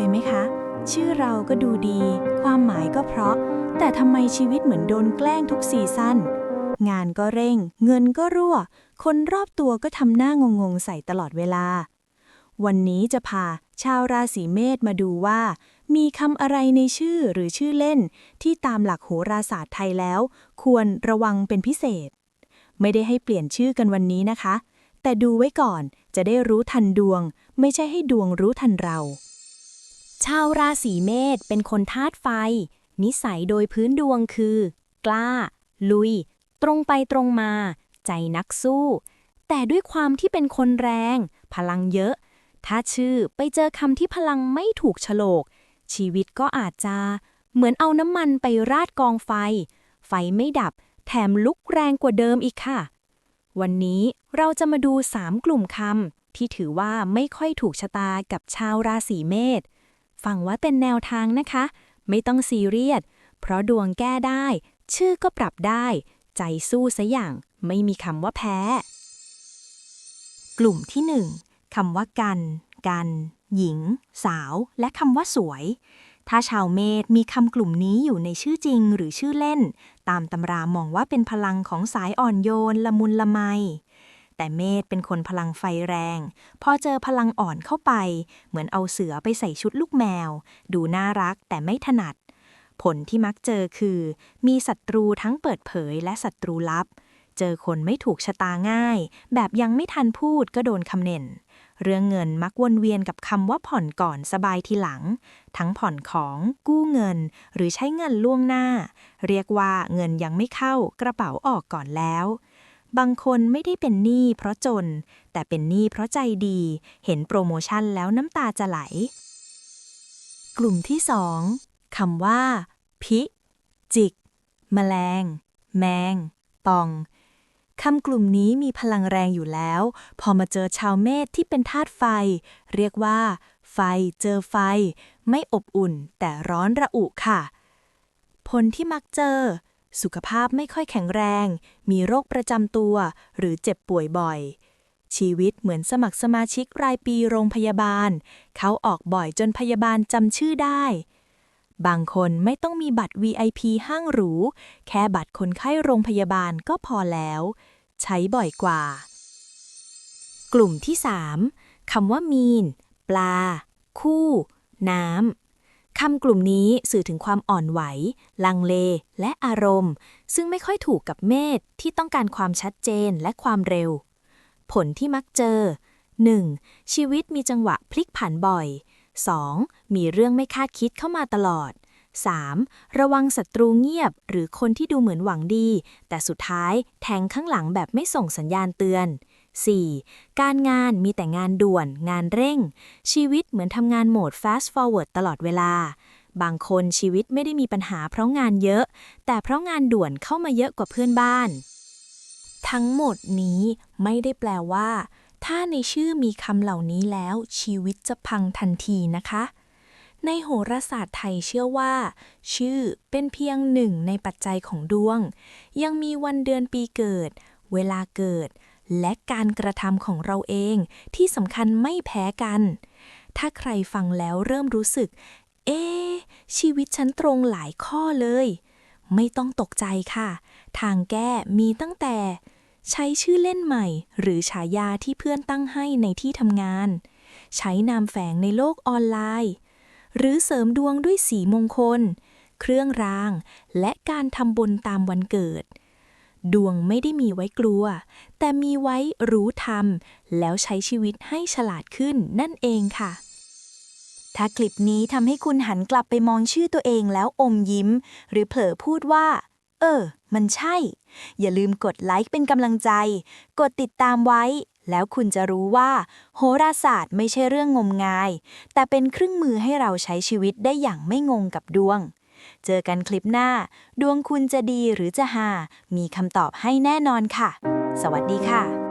ยไหมคะ ชื่อเราก็ดูดี ความหมายก็เพราะ แต่ทำไมชีวิตเหมือนโดนแกล้งทุกซีซั่น งานก็เร่ง เงินก็รั่ว คนรอบตัวก็ทำหน้างงๆใส่ตลอดเวลา วันนี้จะพาชาวราศีเมษมาดูว่า มีคำอะไรในชื่อหรือชื่อเล่น ที่ตามหลักโหราศาสตร์ไทยแล้ว ควรระวังเป็นพิเศษ ไม่ได้ให้เปลี่ยนชื่อกันวันนี้นะคะ แต่ดูไว้ก่อนจะได้รู้ทันดวง ไม่ใช่ให้ดวงรู้ทันเรา ชาวราศีเมษเป็นคนธาตุไฟ นิสัยโดยพื้นดวงคือ กล้า ลุย ตรงไปตรงมา ใจนักสู้ แต่ด้วยความที่เป็นคนแรง พลังเยอะ ถ้าชื่อไปเจอคำที่พลังไม่ถูกฉลก ชีวิตก็อาจจะเหมือนเอาน้ำมันไปราดกองไฟ ไฟไม่ดับ แถมลุกแรงกว่าเดิมอีกค่ะ วันนี้เราจะมาดู 3 กลุ่มคำที่ถือว่าไม่ค่อยถูกชะตากับชาวราศีเมษ ฟังว่าเป็นแนวทางนะคะ ไม่ต้องซีเรียส เพราะดวงแก้ได้ ชื่อก็ปรับได้ ใจสู้ซะอย่าง ไม่มีคำว่าแพ้ กลุ่มที่หนึ่งคำว่ากัน กัน หญิง สาว และคำว่าสวย ถ้าชาวเมษมีคำกลุ่มนี้อยู่ในชื่อจริงหรือชื่อเล่น ตามตำรามองว่าเป็นพลังของสายอ่อนโยนละมุนละไม แต่เมษเป็นคนพลังไฟแรง พอเจอพลังอ่อนเข้าไป เหมือนเอาเสือไปใส่ชุดลูกแมว ดูน่ารักแต่ไม่ถนัด ผลที่มักเจอคือ มีศัตรูทั้งเปิดเผยและศัตรูลับ เจอคนไม่ถูกชะตาง่าย แบบยังไม่ทันพูดก็โดนคำเน่นเรื่องเงินมักวนเวียนกับคำว่าผ่อนก่อนสบายทีหลัง ทั้งผ่อนของกู้เงิน หรือใช้เงินล่วงหน้า เรียกว่าเงินยังไม่เข้ากระเป๋าออกก่อนแล้ว บางคนไม่ได้เป็นหนี้เพราะจน แต่เป็นหนี้เพราะใจดี เห็นโปรโมชั่นแล้วน้ำตาจะไหล กลุ่มที่สองคำว่า พิ จิก แมลง แมง ปองคำกลุ่มนี้มีพลังแรงอยู่แล้ว พอมาเจอชาวเมษที่เป็นธาตุไฟ เรียกว่า ไฟเจอไฟ ไม่อบอุ่นแต่ร้อนระอุค่ะ ผลที่มักเจอ สุขภาพไม่ค่อยแข็งแรง มีโรคประจำตัว หรือเจ็บป่วยบ่อย ชีวิตเหมือนสมัครสมาชิกรายปีโรงพยาบาล เขาออกบ่อยจนพยาบาลจำชื่อได้ บางคนไม่ต้องมีบัตร VIP ห้างหรู แค่บัตรคนไข้โรงพยาบาลก็พอแล้ว ใช้บ่อยกว่า กลุ่มที่ 3คำว่ามีน ปลา คู่ น้ำ คำกลุ่มนี้สื่อถึงความอ่อนไหว ลังเล และอารมณ์ ซึ่งไม่ค่อยถูกกับเมษที่ต้องการความชัดเจนและความเร็ว ผลที่มักเจอ 1. ชีวิตมีจังหวะพลิกผันบ่อย 2. มีเรื่องไม่คาดคิดเข้ามาตลอด 3. ระวังศัตรูเงียบ หรือคนที่ดูเหมือนหวังดี แต่สุดท้ายแทงข้างหลังแบบไม่ส่งสัญญาณเตือน 4. การงานมีแต่งานด่วน งานเร่ง ชีวิตเหมือนทำงานโหมด fast forward ตลอดเวลา บางคนชีวิตไม่ได้มีปัญหาเพราะงานเยอะ แต่เพราะงานด่วนเข้ามาเยอะกว่าเพื่อนบ้าน ทั้งหมดนี้ไม่ได้แปลว่า ถ้าในชื่อมีคำเหล่านี้แล้ว ชีวิตจะพังทันทีนะคะ ในโหราศาสตร์ไทยเชื่อว่า ชื่อเป็นเพียงหนึ่งในปัจจัยของดวง ยังมีวันเดือนปีเกิด เวลาเกิด และการกระทำของเราเองที่สำคัญไม่แพ้กัน ถ้าใครฟังแล้วเริ่มรู้สึก เอ๊ชีวิตฉันตรงหลายข้อเลย ไม่ต้องตกใจค่ะ ทางแก้มีตั้งแต่ ใช้ชื่อเล่นใหม่ หรือฉายาที่เพื่อนตั้งให้ในที่ทำงาน ใช้นามแฝงในโลกออนไลน์ หรือเสริมดวงด้วยสีมงคล เครื่องราง และการทำบุญตามวันเกิด ดวงไม่ได้มีไว้กลัว แต่มีไว้รู้ทำแล้วใช้ชีวิตให้ฉลาดขึ้นนั่นเองค่ะ ถ้าคลิปนี้ทำให้คุณหันกลับไปมองชื่อตัวเองแล้วอมยิ้ม หรือเผลอพูดว่า เออ มันใช่ อย่าลืมกดไลค์เป็นกำลังใจ กดติดตามไว้ แล้วคุณจะรู้ว่า โหราศาสตร์ไม่ใช่เรื่องงมงาย แต่เป็นเครื่องมือให้เราใช้ชีวิตได้อย่างไม่งงกับดวง เจอกันคลิปหน้า ดวงคุณจะดีหรือจะหา มีคำตอบให้แน่นอนค่ะ สวัสดีค่ะ